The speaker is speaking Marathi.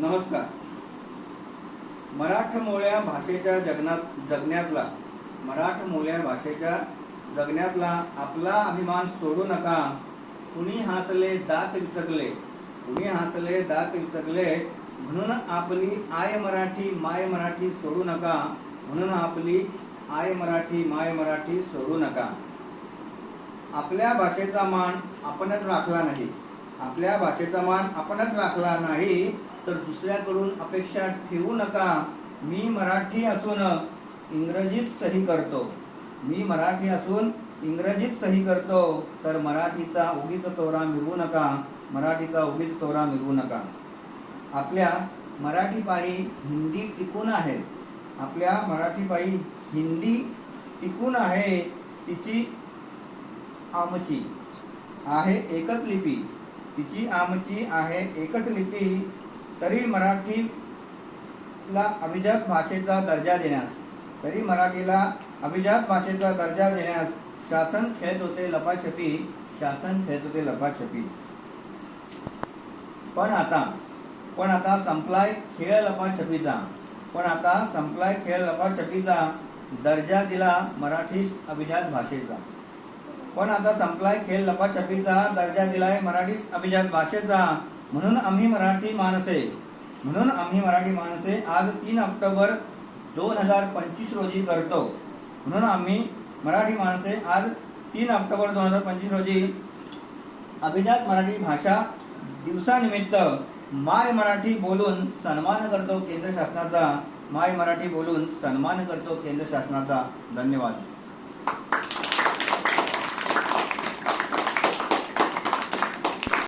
नमस्कार. मराठमोळ्या भाषेच्या जगनात जगण्यातला मराठमोळ्या भाषेच्या जगण्यातला आपला अभिमान सोडू नका. कुणी हसले दात विचकले. कुणी हसले दात विचकले म्हणून आपली आय मराठी माय मराठी सोडू नका. म्हणून आपली आय मराठी माय मराठी सोडू नका. आपल्या भाषेचा मान आपणच राखला नाही. आपल्या भाषेचा मान आपणच राखला नाही तर दुसऱ्याकडून अपेक्षा ठेवू नका. मी मराठी असून इंग्रजीत सही करतो. मी मराठी असून इंग्रजीत सही करतो तर मराठीचा उगीच तोरा मिळवू नका. मराठीचा उगीच तोरा मिळवू नका. आपल्या मराठीपायी हिंदी टिकून आहे. आपल्या मराठीपायी हिंदी टिकून आहे तिची आमची आहे एकच लिपी. तिची आमची आहे एकच लिपी. तरी मराठीला अभिजात भाषेचा दर्जा देण्यास तरी मराठीला अभिजात भाषेचा दर्जा देण्यास शासन खेळत होते लपाछपी शासन खेळत होते लपाछपी. पण आता पण आता संपलाय खेळ लपाछपीचा पण आता संपलाय खेळ लपाछपीचा दर्जा दिला मराठी अभिजात भाषेचा. पण आता संपलाय खेळ लपाछपीचा दर्जा दिलाय मराठी अभिजात भाषेचा. म्हणून आम्ही मराठी माणसे. म्हणून आम्ही मराठी माणसे आज तीन ऑक्टोबर दोन हजार पंचवीस रोजी करतो. म्हणून आम्ही मराठी माणसे आज तीन ऑक्टोबर दोन हजार पंचवीस रोजी अभिजात मराठी भाषा दिवसानिमित्त माय मराठी बोलून सन्मान करतो केंद्र शासनाचा. माय मराठी बोलून सन्मान करतो केंद्र शासनाचा. धन्यवाद.